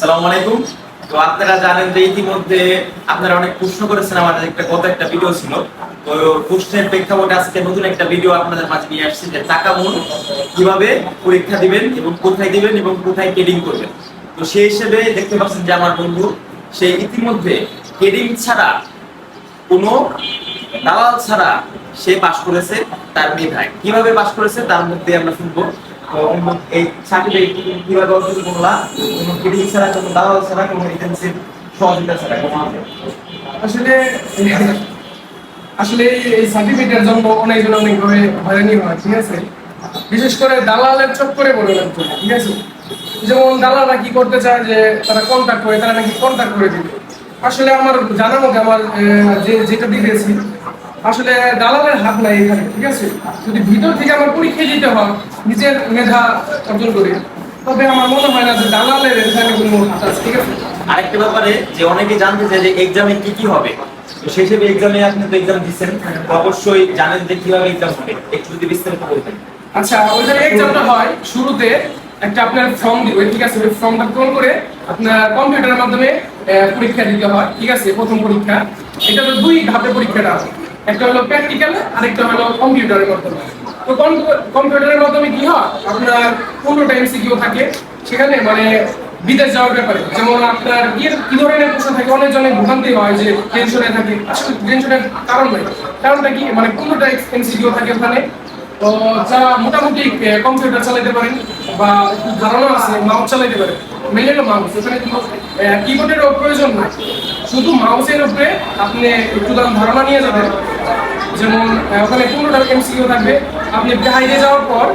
সালাম আলাইকুম। তো আপনারা জানেন যে ইতিমধ্যে আপনারা অনেক প্রশ্ন করেছেন, আমাদের একটা একটা ভিডিও ছিল। তো প্রশ্নের প্রেক্ষাপটে আজকে নতুন একটা ভিডিও আপনাদের মাঝে নিয়ে যে টাকা মূল কীভাবে পরীক্ষা দিবেন এবং কোথায় দিবেন এবং কোথায় ট্রেডিং করবেন। তো সেই হিসেবে দেখতে পাচ্ছেন যে আমার বন্ধু, সে ইতিমধ্যে ট্রেডিং ছাড়া, কোনো দালাল ছাড়া সে পাশ করেছে তার মেধায়। কীভাবে পাশ করেছে তার মধ্যে আমরা শুনব। দালাল ছাড়া, কোনো সহযোগিতা ছাড়া আসলে আসলে এই- সার্টিফিকেটের জন্য ঠিক আছে? বিশেষ করে দালালের চক্করে বলে লাগছে ঠিক আছে? যেমন দালালরা কি করতে চায় যে তারা কন্ট্যাক্ট করে, তারা নাকি কন্ট্যাক্ট করে দিবে। আসলে আমার জানা মতে আমার যে, যেটা দেখেছি আসলে দালালের হাত নাই এখানে ঠিক আছে? যদি ভিতর থেকে আমার পরীক্ষা দিতে হয় নিজের মেধা অর্জন করে। তবে আমার মনে হয় না যে দালালের এখানে কোনো হাত আছে ঠিক আছে? আরেকটা ব্যাপারে যে অনেকে জানতে চায় যে এক্সামে কি কি হবে। তো সেই হিসেবে এক্সামে আপনি তো এক্সাম দিচ্ছেন অবশ্যই জানেন যে কীভাবে এক্সাম হবে। একটু যদি বিস্তারিত বলতেন। আচ্ছা এক্সামটা হয় শুরুতে একটা আপনার ফর্ম দিবে ঠিক আছে? ওই ফর্মটা পূরণ করে আপনার কম্পিউটারের মাধ্যমে পরীক্ষা দিতে হয় ঠিক আছে? প্রথম পরীক্ষা। এটা তো দুই ধাপে পরীক্ষাটা হয়। একটা হলো প্র্যাকটিক্যাল আর একটা হলো কম্পিউটারের মাধ্যমে। তো কম- কম্পিউটারের মাধ্যমে কি হয়? আপনার পনেরোটা এমসিকিউ থাকে। সেখানে মানে বিদেশ যাওয়ার ব্যাপারে। যেমন আপনার কি কি ধরনের প্রশ্ন থাকে? অনেক জনের ভোগান্তি হয় যে টেনশনে থাকে। আসলে টেনশনের কারণ নাই। কারণটা কি? মানে পনেরোটা এমসিকিউ থাকে ওখানে। তো যারা মোটামুটি কম্পিউটার চালাতে পারেন বা ধারণা আছে মাউস চালাতে পারেন। মেলে হলো মাউস কিন্তু কিবোর্ডেরও প্রয়োজন নাই। শুধু মাউসের উপরে আপনি একটু ধারণা নিয়ে যাবেন। যেমন ওখানে পনেরোটা এমসিকিউ থাকবে। আপনি বাইরে যাওয়ার পর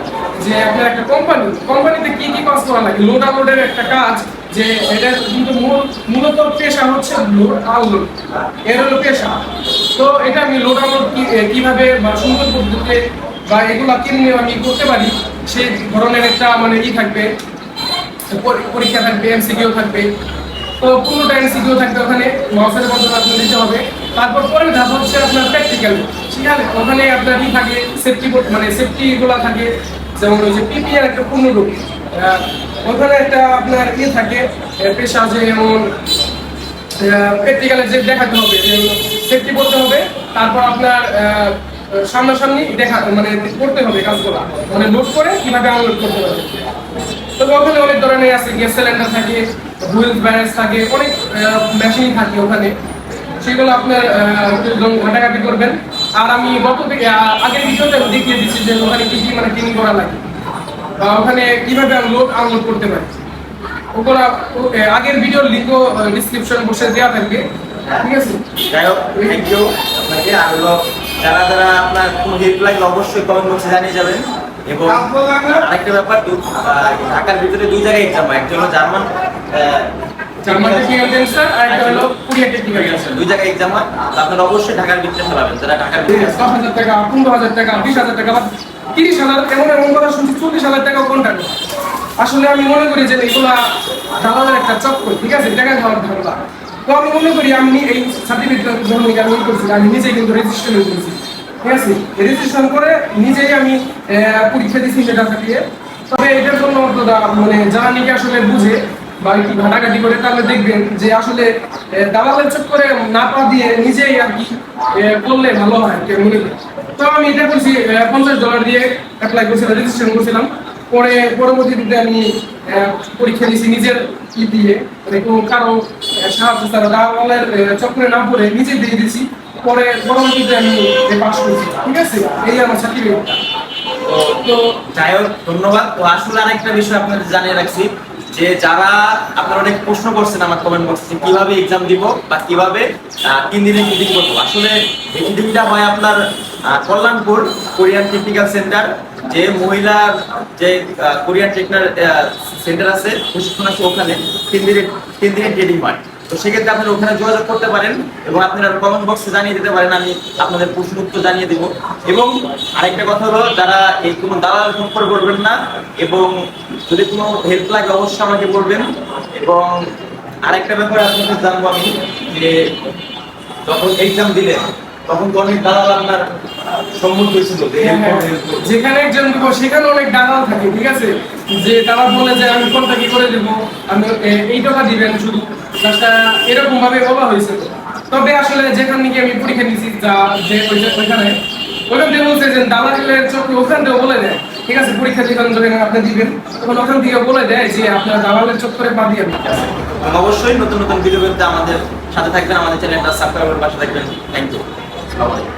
যে আপনার একটা কোম্পানি কোম্পানিতে কি কি কাজ করা লাগে? লোড আনলোডের একটা কাজ যে এটা কিন্তু মূল- মূলত পেশা হচ্ছে লোড আনলোড এর হলো পেশা তো এটা আমি লোড আনলোড কীভাবে বা সুন্দর পদ্ধতিতে বা এগুলা কেমনি আমি করতে পারি সেই ধরনের একটা মানে ই থাকবে। পরীক্ষা থাকবে এমসিকিউ থাকবে। তো পনেরোটা এমসিকিউ থাকবে ওখানে মাউসের মাধ্যমে আপনার দিতে হবে। তারপর পরের ধাপ হচ্ছে আছে ওখানে আপনার কি থাকে সেফটি মানে সেফটি গুলা থাকে যেমন ওই যে পিপিআর একটা পূর্ণরূপ আহ, ওখানে একটা আপনার ইয়ে থাকে পেশা যে যেমন প্র্যাকটিক্যালে যে দেখাতে হবে সেফটি করতে হবে তারপর আপনার সামনাসামনি দেখা মানে করতে হবে কাজগুলো। মানে লোড করে কীভাবে আনলোড করতে হবে। তবে ওখানে অনেক ধরনের আছে গ্যাস সিলিন্ডার থাকে হুইল ব্যারেজ থাকে অনেক মেশিন থাকে ওখানে। সেগুলো আপনার ঘাটাঘাটি করবেন। আর আমি গত থেকে আগের ভিডিওতে দেখিয়ে দিচ্ছি যে ওখানে কি কি মানে ট্রেনিং করা লাগে বা ওখানে কীভাবে লোড আনলোড করতে পারি। ওগুলা আগের ভিডিওর লিঙ্কও ডিসক্রিপশন বসে দেওয়া থাকবে। ঠিক আছে? যাই হোক থ্যাংক ইউ আপনাকে। আর হলো যারা যারা আপনার কোনো হেল্প লাগলে অবশ্যই কমেন্ট বক্সে জানিয়ে যাবেন। এবং আরেকটা ব্যাপার ঢাকার ভিতরে দুই জায়গায় এক্সাম হয়। একটা হলো German ah, German technical sensor আর একটা হলো কোরিয়া টেকনিক্যাল সেন্সার দুই জায়গায় এক্সাম হয়। আপনারা অবশ্যই ঢাকার ভিতরে ফেলাবেন যারা ঢাকার ভিতরে দশ হাজার টাকা পনেরো হাজার টাকা বিশ হাজার টাকা বা তিরিশ হাজার এমন এমন কথা শুনছি টাকা কন্ট্রাক্ট আসলে আমি মনে করি যে এগুলা দালালের একটা চক্কর ঠিক আছে? টাকা খাওয়ার ধারণা। তো আমি মনে করি আমি এই সার্টিফিকেট যখন আমি করছি আমি নিজেই কিন্তু রেজিস্ট্রেশন করেছি। ঠিক আছে? রেজিস্ট্রেশন করে নিজেই আমি পরীক্ষা দিয়েছি সেটা থাকিয়ে তবে এটার জন্য মানে যারা নাকি আসলে বুঝে বা একটু ঘাটাঘাটি করে, তাহলে দেখবেন যে আসলে দালালের না পা দিয়ে নিজেই আর কি করলে ভালো হয় মনে তো আমি এটা করছি পঞ্চাশ ডলার দিয়ে অ্যাপ্লাই রেজিস্ট্রেশন পরে, পরবর্তীতে আমি পরীক্ষা দিয়েছি নিজের ই দিয়ে। মানে কোনো কারও সাহায্য ছাড়া দালালের চক্রে না পড়ে নিজে দিয়ে দিয়েছি। পরে, পরবর্তীতে আমি পাস করছি। ঠিক আছে? এই আমার সার্টিফিকেটটা তো যাই হোক, ধন্যবাদ। তো আসলে আরেকটা বিষয় আপনাদের জানিয়ে রাখছি। যে যারা আপনারা অনেক প্রশ্ন করছেন আমার কমেন্ট বক্সে কীভাবে এক্সাম দিব বা কীভাবে তিন দিনে মিটিং করব আসলে এই মিটিংটা হয় আপনার কল্যাণপুর কোরিয়ান টেকনিক্যাল সেন্টার যে মহিলা যে কোরিয়ান টেকনার সেন্টার আছে, প্রশিক্ষণ আছে ওখানে, তিন দিনের তিন দিনের ট্রেনিং হয়। তো সেক্ষেত্রে আপনারা ওখানে যোগাযোগ করতে পারেন এবং আপনারা কমেন্ট বক্সে জানিয়ে দিতে পারেন, আমি আপনাদের প্রশ্ন উত্তর জানিয়ে দেবো। এবং আরেকটা কথা হলো, যারা এই কোনো দালাল সম্পর্ক করবেন না, এবং যদি কোনো হেল্প লাগে, অবশ্যই আমাকে বলবেন। এবং আরেকটা ব্যাপারে আপনাদের জানব আমি, যে যখন এক্সাম দিলেন তখন তো অনেক দালাল আপনার সম্মুখ হয়েছিল হ্যাঁ। যেখানে একজন দিব, সেখানে অনেক দালাল থাকে, ঠিক আছে? যে তারা বলে যে আমি কোনটা কি করে দেবো, আমি এই টাকা দিবেন শুধু। এরকম ভাবে বলা হয়েছে। তবে আসলে যেখান থেকে আমি পরীক্ষা নিয়েছি, যা যে ওই ওইখানে, ওইখান থেকে বলছে যে দালালের চোখে ওখান থেকে বলে দেয়। ঠিক আছে, পরীক্ষা যখন যখন আপনি দিবেন, তখন ওখান থেকে বলে দেয় যে আপনার দালালের চোখ করে পা দিয়ে অবশ্যই নতুন নতুন ভিডিও পেতে আমাদের সাথে থাকবেন, আমাদের চ্যানেলটা সাবস্ক্রাইব করে পাশে থাকবেন। Thank you